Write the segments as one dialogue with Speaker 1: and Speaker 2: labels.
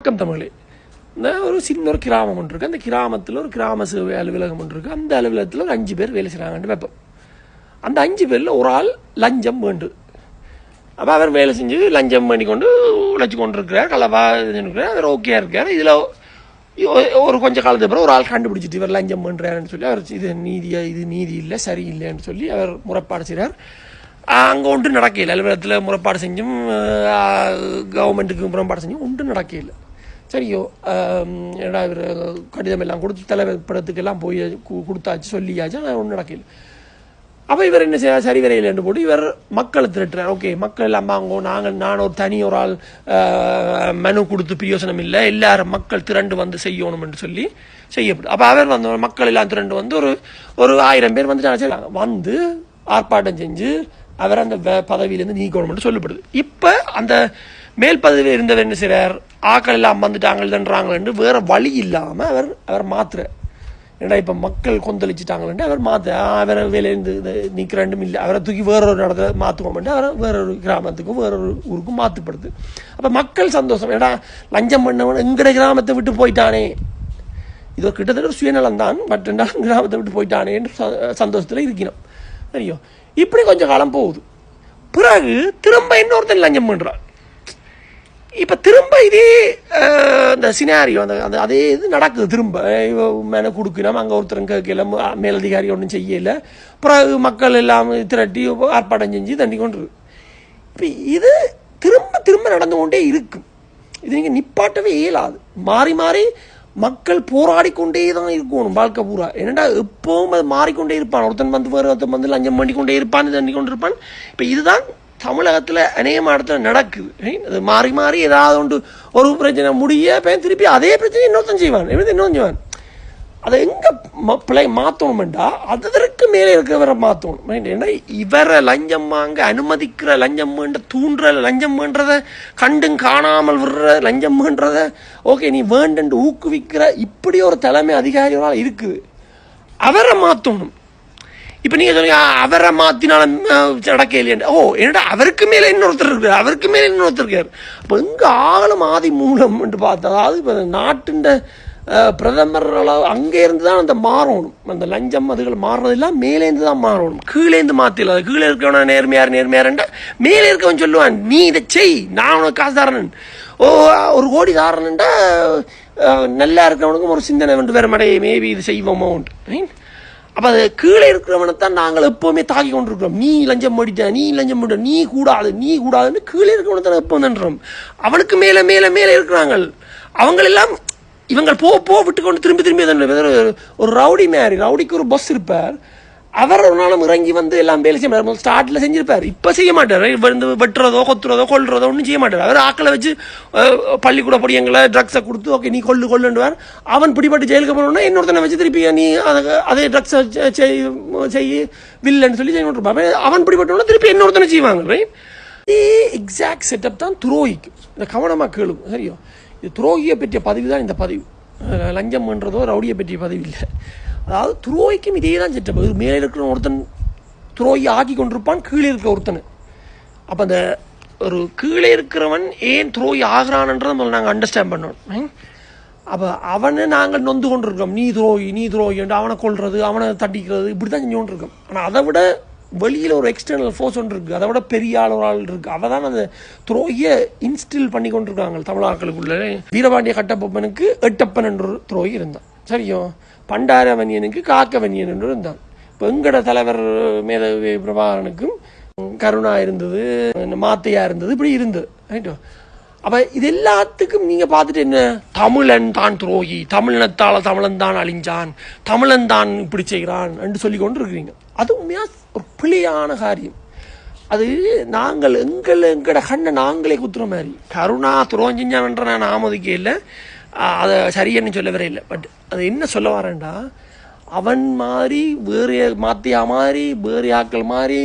Speaker 1: வணக்கம் தமிழே. இந்த ஒரு சின்ன ஒரு கிராமம் ஒன்று இருக்குது அந்த கிராமத்தில் ஒரு கிராம சேவை அலுவலகம் ஒன்று இருக்குது அந்த அலுவலகத்தில் ஒரு அஞ்சு பேர் வேலை செய்கிறாங்கன்னு வைப்போம். அந்த அஞ்சு பேரில் ஒரு ஆள் லஞ்சம் வேண்டு. அப்போ அவர் வேலை செஞ்சு லஞ்சம் பண்ணி கொண்டு உழைச்சி கொண்டு இருக்கிறார் கலவா இருக்கிறார் அவர் ஓகே இருக்கார். இதில் ஒரு கொஞ்சம் காலத்துக்கு அப்புறம் ஒரு ஆள் கண்டுபிடிச்சிட்டு இவர் லஞ்சம் பண்ணுறாருன்னு சொல்லி அவர் இது நீதியாக இது நீதி இல்லை சரியில்லைன்னு சொல்லி அவர் முறைப்பாடு செய்கிறார் அங்கே ஒன்றும் நடக்கல. அலுவலகத்தில் முறைப்பாடு செஞ்சும் கவர்மெண்ட்டுக்கு முறைப்பாடு செஞ்சும் ஒன்றும் நடக்கல. சரியோ என்னடா இவர் கடிதம் எல்லாம் கொடுத்து தலைவர் படத்துக்கெல்லாம் போய் கு- கொடுத்தாச்சு சொல்லியாச்சு ஆனால் ஒன்றும் நடக்கல. அப்போ இவர் என்ன செய்யறாரு சரி என்று போட்டு இவர் மக்களை திரட்டுறார். ஓகே மக்கள் எல்லாம் வாங்கோ நாங்கள் நான் ஒரு தனி ஒரு ஆள் மனு கொடுத்து பிரயோசனம் இல்லை எல்லாரும் மக்கள் திரண்டு வந்து செய்யணும்னு சொல்லி செய்யப்படும் அப்போ அவர் வந்து மக்கள் எல்லாம் திரண்டு வந்து ஒரு ஒரு ஆயிரம் பேர் வந்து வந்து ஆர்ப்பாட்டம் செஞ்சு அவர் அந்த பதவியிலேருந்து பதவியிலேருந்து நீக்கணும்னு சொல்லப்படுது. இப்போ அந்த மேல் பதவியில் இருந்தவர் என்ன செய்கிறார் ஆக்கள் எல்லாம் வந்துட்டாங்கள்ன்றாங்களேன்னு வேறு வழி இல்லாமல் அவர் அவர் மாத்துறார் ஏன்னா இப்போ மக்கள் கொந்தளிச்சிட்டாங்களே அவர் மாற்ற அவரை வேலையிலேருந்து நிற்கிறண்டும் இல்லை. அவரை தூக்கி வேறொரு இடத்துல மாற்றுவோம்ட்டு அவரை வேறொரு கிராமத்துக்கும் வேறொரு ஊருக்கும் மாற்றுப்படுது அப்போ மக்கள் சந்தோஷம். ஏன்னா லஞ்சம் பண்ணவன் எங்கட கிராமத்தை விட்டு போயிட்டானே. இது ஒரு கிட்டத்தட்ட சுயநலம் தான் பட் என்றால் கிராமத்தை விட்டு போயிட்டானேன்னு ச- இருக்கணும். தெரியும் இப்படி கொஞ்சம் காலம் போகுது. பிறகு திரும்ப இன்னொருத்தன் லஞ்சம் பண்ணுறான் இப்போ திரும்ப இதே இந்த சினாரியோ அந்த அந்த அதே இது நடக்குது திரும்ப. மேலே கொடுக்கணும் அங்கே ஒருத்தரும் கேட்கல மேலதிகாரி ஒன்றும் செய்யலை. பிறகு மக்கள் எல்லாம் திரட்டி ஆர்ப்பாட்டம் செஞ்சு தண்ணி கொண்டு இப்போ இது திரும்ப திரும்ப நடந்து கொண்டே இருக்கும் இது நீங்கள் நிப்பாட்டவே இயலாது. மாறி மாறி மக்கள் போராடி கொண்டே தான் இருக்கணும் வாழ்க்கை பூரா. என்னடா எப்பவும் அது மாறிக்கொண்டே இருப்பான். ஒருத்தன் வந்து வேறு ஒருத்தன் வந்து லஞ்சம் பண்ணி கொண்டே இருப்பான் தண்ணி கொண்டு இருப்பான் இப்போ இதுதான் தமிழகத்தில் அநேக இடத்துல நடக்குது. அது மாறி மாறி ஏதாவது ஒன்று ஒரு பிரச்சனை முடிய பையன் திருப்பி அதே பிரச்சனை இன்னொருத்தன் செய்வான். எப்படி இன்னொன்று செய்வான்? அதை எங்கே ம- பிள்ளை மாற்றணும்டா அதற்கு மேலே இருக்கிறவரை மாற்றணும் ஏன்னா இவரை லஞ்சம் வாங்க அனுமதிக்கிற லஞ்சம் வேண்ட தூண்டுற லஞ்சம் வேண்டத கண்டும் காணாமல் விடுற லஞ்சம் வேண்டத ஓகே நீ வேண்டன்று ஊக்குவிக்கிற இப்படி ஒரு தலைமை அதிகாரிகளால் இருக்குது. அவரை மாற்றணும் இப்போ நீங்கள் சொன்னீங்க அவரை மாற்றினாலும் நடக்க இல்லையா. ஓ என்னடா அவருக்கு மேலே இன்னொருத்தர் இருக்கார் அவருக்கு மேலே இன்னொருத்தர் இருக்கார் அப்போ எங்கே ஆகலும் ஆதி மூலம் என்று பார்த்தா அதாவது இப்போ நாட்டின் பிரதமர் அங்கே இருந்து தான் அந்த மாறணும். அந்த லஞ்சம் அதுகள் மாறுறதெல்லாம் மேலேருந்து தான் மாறணும். கீழேந்து மாற்றில கீழே இருக்கவன நேர்மையார் நேர்மையார்ண்டா மேலே இருக்கவன் சொல்லுவான் நீ இதை செய் நான் உனக்கு காசுதாரணன் ஓ ஒரு கோடி தாரனன்டா நல்லா இருக்கிறவனுக்கும் ஒரு சிந்தனை வந்து வேறு மேபி இது செய்வோமோ அப்போ அது கீழே இருக்கிறவனை தான் நாங்கள் எப்போவுமே தாக்கி கொண்டிருக்கிறோம். நீ லஞ்சம் பண்ணிட்ட நீ லஞ்சம் பண்ணிட்ட நீ கூடாது நீ கூடாதுன்னு கீழே இருக்கிறவனை தான் எப்போ வந்துன்றோம் அவனுக்கு மேலே மேலே மேலே இருக்கிறாங்க அவங்களெல்லாம் இவங்க போ போ விட்டு கொண்டு திரும்பி திரும்பி ஒரு- ஒரு ரவுடி மேரி ரவுடிக்கு ஒரு பஸ் இருப்பார். அவர் ஒரு நாளும் இறங்கி வந்து எல்லாம் வேலை செய்ய மாட்டார். ஸ்டார்ட்டில் செஞ்சிருப்பார். இப்போ செய்ய மாட்டார். வந்து வெட்டுறதோ கொத்துறதோ கொள்றதோ ஒன்றும் செய்ய மாட்டார். அவர் ஆக்களை வச்சு பள்ளிக்கூட பொடியங்களை ட்ரக்ஸை கொடுத்து ஓகே நீ கொல்லு கொல்லுண்டுவார் அவன் பிடிபட்டு ஜெயிலுக்கு போனோன்னா இன்னொருத்தனை வச்சு திருப்பி நீ அதை- அதே ட்ரக்ஸை செய் வில்லன்னு சொல்லி செய்ய மாட்டிருப்பான் அவன் பிடிபட்டோன்னா திருப்பி இன்னொருத்தனை செய்வாங்க ரைட் இதே எக்ஸாக்ட் செட்டப் தான் துரோகிக்கு. இந்த கவனமாக கேளுங்க சரியோ? இது துரோகியை பற்றிய பதிவு தான் இந்த பதிவு. லஞ்சம்ன்றதோ லஞ்சம் பண்ணுறதோ ரவுடியை பற்றிய பதவி இல்லை. அதாவது துரோய்க்கும் இதே தான் செட்டப் இது மேலே இருக்கிற ஒருத்தன் துரோகி ஆக்கி கொண்டிருப்பான் கீழே இருக்கிற ஒருத்தன். அப்போ அந்த ஒரு கீழே இருக்கிறவன் ஏன் துரோகி ஆகிறான்ன்றதை முதல்ல நாங்கள் அண்டர்ஸ்டாண்ட் பண்ணணும். அப்போ அவனை நாங்கள் நொந்து கொண்டிருக்கோம். நீ துரோகி நீ துரோகி என்று அவனை கொள்வது அவனை தட்டிக்கிறது இப்படி தான் செஞ்சு கொண்டிருக்கோம். ஆனால் அதை விட வெளியில் ஒரு எக்ஸ்டர்னல் ஃபோர்ஸ் ஒன்று இருக்குது அதை விட பெரிய ஆள் ஒரு ஆள் இருக்குது அவள் தான் அந்த துரோகியை இன்ஸ்டில் பண்ணி கொண்டிருக்காங்க தமிழாக்களுக்குள்ள வீரபாண்டிய கட்டப்பப்பனுக்கு எட்டப்பன் என்ற ஒரு துரோகி இருந்தான். சரியோ? பண்டாரவன்யனுக்கு காக்கவன்யன் என்று இருந்தான். இப்போ எங்கட தலைவர் மேதவி பிரபாகரனுக்கும் கருணா இருந்தது மாத்தையா இருந்தது இப்படி இருந்தது. ரைட்டோ? அப்போ இது எல்லாத்துக்கும் நீங்கள் பார்த்துட்டு என்ன? தமிழன் தான் துரோகி. தமிழனத்தால் தமிழன் தான் அழிஞ்சான். தமிழன் தான் இப்படி செய்கிறான் என்று சொல்லி கொண்டு இருக்கிறீங்க அது உண்மையாக ஒரு பிழையான காரியம். அது நாங்கள் எங்கள் எங்கட கண்ணை நாங்களே குத்துற மாதிரி. கருணா துரோஞ்சிஞ்சான்ன்ற நான் ஆமதிக்க இல்லை. அதை சரியன்னு சொல்ல வரே இல்லை. பட் அது என்ன சொல்ல வரேன்டா? அவன் மாதிரி வேறு மாத்தியா மாதிரி வேறு ஆக்கள் மாதிரி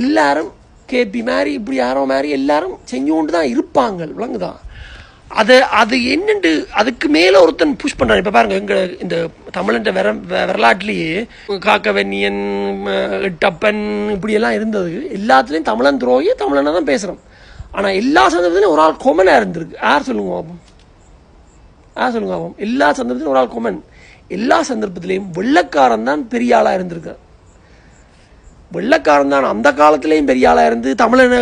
Speaker 1: எல்லாரும் கேபி மாதிரி இப்படி யாரோ மாதிரி எல்லாரும் செஞ்சு கொண்டு தான் இருப்பாங்க விளங்குதான் அது அது என்னண்டு அதுக்கு மேலே ஒருத்தன் புஷ் பண்ணுறான் இப்போ பாருங்க எங்கள் இந்த தமிழன் வர வரலாற்றுலேயே காக்கவன்னியன் டப்பன் இப்படியெல்லாம் இருந்தது. எல்லாத்துலேயும் தமிழன் துரோகி தமிழனை தான் பேசுகிறோம் ஆனால் எல்லா சந்தர்ப்பத்திலையும் ஒரு ஆள் கொமனாக இருந்திருக்கு. யார் சொல்லுங்க பாப்போம்? ஆ சொல்லுங்க ஆமாம் எல்லா சந்தர்ப்பத்திலும் ஒரு ஆள் கொமன் எல்லா சந்தர்ப்பத்திலையும் வெள்ளக்காரன் தான் பெரிய ஆளாக இருந்திருக்கான். வெள்ளக்காரன் தான் அந்த காலத்திலையும் பெரிய ஆளாக இருந்து தமிழனை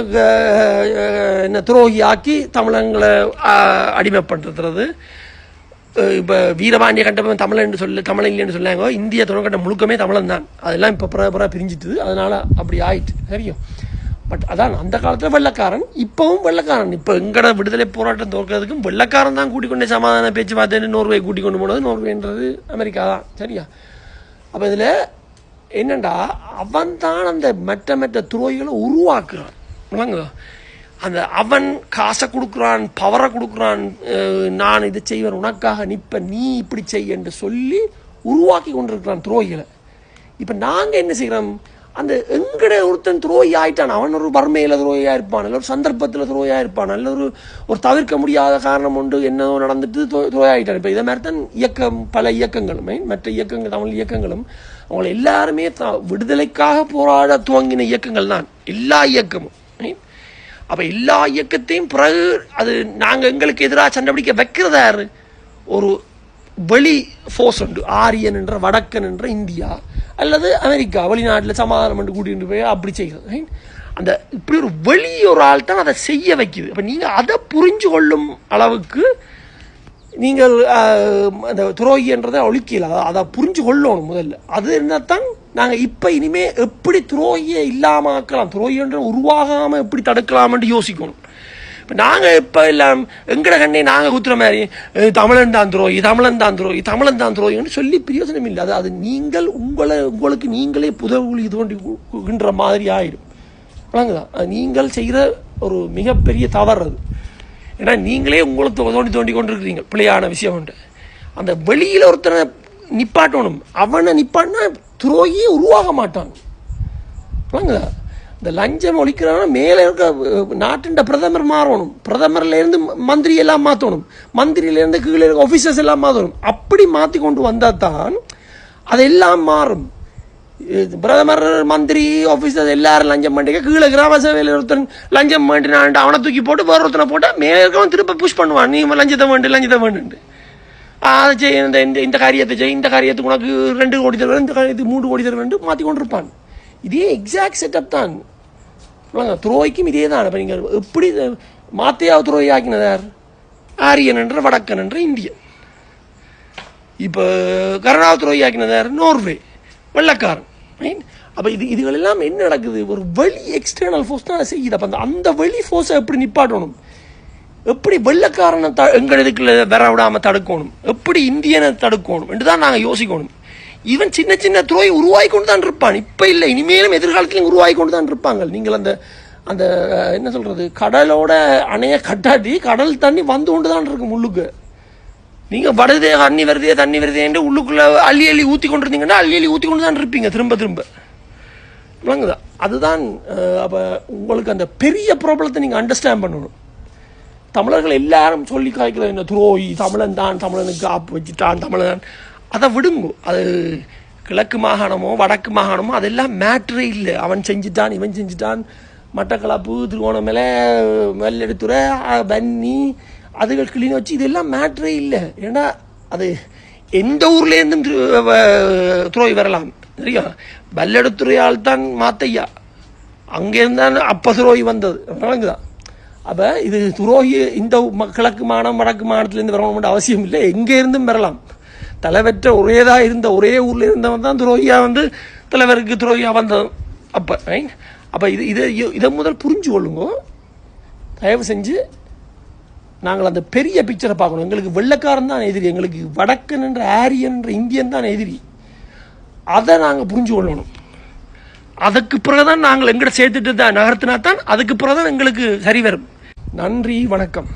Speaker 1: என்ன துரோகி ஆக்கி தமிழங்களை அடிமைப்படுத்துறது. இப்போ வீரபாண்டிய கண்டபம் தமிழன் சொல்லி தமிழன் இல்லைன்னு சொன்னாங்க இந்திய துணைக்கண்டம் முழுக்கமே தமிழன் தான் அதெல்லாம் இப்போ புற புற பிரிஞ்சிட்டுது. அதனால் அப்படி ஆயிட்டு தெரியும். பட் அதான் அந்த காலத்தில் வெள்ளக்காரன் இப்போவும் வெள்ளக்காரன். இப்போ எங்கட விடுதலை போராட்டம் தோற்கிறதுக்கும் வெள்ளக்காரன் தான் கூட்டிக் கொண்டே சமாதான பேச்சுவார்த்தைன்னு நோர்வே கூட்டிக் கொண்டு போனது. நோர்வேன்றது அமெரிக்கா தான் சரியா? அப்போ இதில் என்னண்டா அவன்தான் அந்த மற்ற மற்ற துரோகிகளை உருவாக்குறான். விளங்குதா? அந்த அவன் காசை கொடுக்குறான் பவரை கொடுக்குறான் நான் இதை செய்வேன் உனக்காக நிற்பேன் நீ இப்படி செய் என்று சொல்லி உருவாக்கி கொண்டிருக்கிறான் துரோகிகளை. இப்போ நாங்கள் என்ன செய்கிறோம் அந்த எங்கட ஒருத்தன் துரோகி ஆயிட்டான் அவன் ஒரு வறுமையில் துரோகியாக இருப்பான் இல்லை ஒரு சந்தர்ப்பத்தில் துரோகியாக இருப்பான் அல்ல ஒரு ஒரு தவிர்க்க முடியாத காரணம் உண்டு என்னதோ நடந்துட்டு துரோ- துரோகி இதை மாதிரி தான் இயக்கம் பல இயக்கங்களுமே மற்ற இயக்கங்கள் தமிழ் இயக்கங்களும் அவங்க எல்லாருமே தான் விடுதலைக்காக போராட துவங்கின இயக்கங்கள் தான். எல்லா இயக்கமும். அப்போ எல்லா இயக்கத்தையும் பிறகு அது நாங்கள் எங்களுக்கு எதிராக சண்டை பிடிக்க வைக்கிறதா யாரு? ஒரு வெளி ஃபோர்ஸ் உண்டு. ஆரியன் என்ற வடக்கன் என்ற இந்தியா அல்லது அமெரிக்கா. வெளிநாட்டில் சமாதானம் என்று கூட்டிகிட்டு போய் அப்படி செய்கிறது. அந்த இப்படி ஒரு வெளி ஒரு ஆள் தான் அதை செய்ய வைக்குது. அப்போ நீங்கள் அதை புரிஞ்சு கொள்ளும் அளவுக்கு நீங்கள் அந்த துரோகி என்றதை ஒழிக்கல அதை- அதை புரிஞ்சு கொள்ளணும் முதல்ல. அது இருந்தால் தான் நாங்கள் இப்போ இனிமேல் எப்படி துரோகியை இல்லாமல் ஆக்கலாம் துரோகி உருவாகாமல் எப்படி தடுக்கலாம்னு யோசிக்கணும். இப்போ நாங்கள் இப்போ எல்லாம் எங்கட கண்ணே நாங்கள் குத்துற மாதிரி தமிழன் தான் துரோகி தமிழன் தான் துரோகி தமிழன் தான் துரோகின்னு சொல்லி பிரயோஜனம் இல்லை. அது அது நீங்கள் உங்களை உங்களுக்கு நீங்களே புதவுளி தோண்டின்ற மாதிரி ஆயிடும். விளங்குதான் நீங்கள் செய்கிற ஒரு மிகப்பெரிய தவறு அது. ஏன்னா நீங்களே உங்களை தோ- தோண்டி தோண்டி கொண்டிருக்கிறீங்க. பிள்ளையான விஷயம் உண்டு. அந்த வெளியில் ஒருத்தனை நிப்பாட்டணும். அவனை நிப்பாட்டினா துரோகியே உருவாக மாட்டான். விளங்குதா இந்த லஞ்சம் ஒழிக்கிறவன மேலே இருக்க நாட்டின் பிரதமர் மாறணும். பிரதமர்லேருந்து மந்திரி எல்லாம் மாற்றணும் மந்திரியிலேருந்து கீழே இருக்க ஆஃபீஸர்ஸ் எல்லாம் மாற்றணும் அப்படி மாற்றி கொண்டு வந்தால் தான் அதெல்லாம் மாறும். பிரதமர் மந்திரி ஆஃபீஸர் எல்லாரும் லஞ்சம் பண்ணிக்க கீழே கிராம சபையில் ஒருத்தன் லஞ்சம் பண்ணினான் அவனை தூக்கி போட்டு வேற ஒருத்தனை போட்டு மேலே திருப்ப புஷ் பண்ணுவான் நீ லஞ்சத்தை வேண்டு லஞ்சத்தை வேண்டு அதை செய்ய இந்த இந்த இந்த காரியத்தை செய் இந்த காரியத்துக்கு உனக்கு ரெண்டு கோடி தருவேன் இந்த காரியத்துக்கு மூணு கோடி தருவேன் மாற்றி கொண்டிருப்பான் இதே எக்ஸாக்ட் செட்டப் தான் சொல்லுங்க துரோய்க்கும் இதே தான் இப்போ நீங்கள் எப்படி மாத்தையா துரோகி ஆக்கினது யார் ஆரியன் என்ற வடக்கன் என்ற இந்தியன் இப்போ கருணாவ துரோகி ஆக்கினது யார் நோர்வே வெள்ளக்காரன் right? அப்ப இது இதுகள் எல்லாம் என்ன நடக்குது? ஒரு வெளி எக்ஸ்டர்னல் ஃபோர்ஸ் தான் செய்யுது. அப்போ அந்த அந்த வெளி ஃபோர்ஸை எப்படி நிப்பாட்டணும்? எப்படி வெள்ளக்காரனை த எங்கள் இதுக்குள்ள வர விடாம தடுக்கணும்? எப்படி இந்தியனை தடுக்கணும்? என்று தான் நாங்கள் யோசிக்கணும். ஈவன் சின்ன சின்ன துறை உருவாகி கொண்டு தான் இருப்பான். இப்போ இல்லை இனிமேலும் எதிர்காலத்திலும் உருவாகி கொண்டு தான் இருப்பாங்க. நீங்கள் அந்த அந்த என்ன சொல்கிறது கடலோட அணைய கட்டாட்டி கடல் தண்ணி வந்து கொண்டு தான் இருக்கும் முள்ளுக்கு நீங்க வருதே தண்ணி வருதே தண்ணி வருதே என்று உள்ளுக்குள்ள அள்ளி அள்ளி கொண்டு கொண்டிருந்தீங்கன்னா அள்ளி அள்ளி ஊற்றி கொண்டு தான் இருப்பீங்க திரும்ப திரும்ப. விளங்குதா? அதுதான் அப்போ உங்களுக்கு அந்த பெரிய ப்ராப்ளத்தை நீங்கள் அண்டர்ஸ்டாண்ட் பண்ணணும். தமிழர்கள் எல்லாரும் சொல்லி காய்க்கிற இந்த துரோகி தமிழன் தான் தமிழனுக்கு ஆப்பு வச்சுட்டான் தமிழன். அதை விடுங்க. அது கிழக்கு மாகாணமோ வடக்கு மாகாணமோ அதெல்லாம் மேட்ரே இல்லை. அவன் செஞ்சுட்டான் இவன் செஞ்சுட்டான். மட்டக்களப்பு திருவோணமலை வெள்ளெடுத்துறை வன்னி அதுகள் கிளீன் வச்சு இதெல்லாம் மேட்ரே இல்லை. ஏன்னா அது எந்த ஊர்லேருந்தும் இருந்தும் வரலாம்? சரியா? பல்லெடுத்துறையால் தான் மாத்தையா. அங்கேருந்தான் அப்ப துரோகி வந்தது. வழங்குதான் அப்போ இது துரோகி இந்த ம- கிழக்கு மாநிலம் வடக்கு மாநிலத்திலேருந்து வரணும்னு அவசியம் இல்லை. எங்கே இருந்தும் வரலாம். தலைவற்ற ஒரேதாக இருந்த ஒரே ஊரில் இருந்தவன் தான் துரோகியாக வந்து தலைவருக்கு துரோகியாக வந்தது அப்போ right? அப்போ இது இதை இதை முதல் புரிஞ்சு கொள்ளுங்க. தயவு செஞ்சு நாங்கள் அந்த பெரிய பிக்சரை பார்க்கணும். எங்களுக்கு வெள்ளக்காரன் தான் எதிரி. எங்களுக்கு வடக்கன் என்ற ஆரியன் என்ற இந்தியன் தான் எதிரி. அதை நாங்கள் புரிஞ்சு கொள்ளணும். அதுக்கு பிறகுதான் நாங்கள் எங்கட சேர்த்துட்டு தான் நகர்த்தினா தான் அதுக்கு பிறகுதான் எங்களுக்கு சரி வரும். நன்றி வணக்கம்.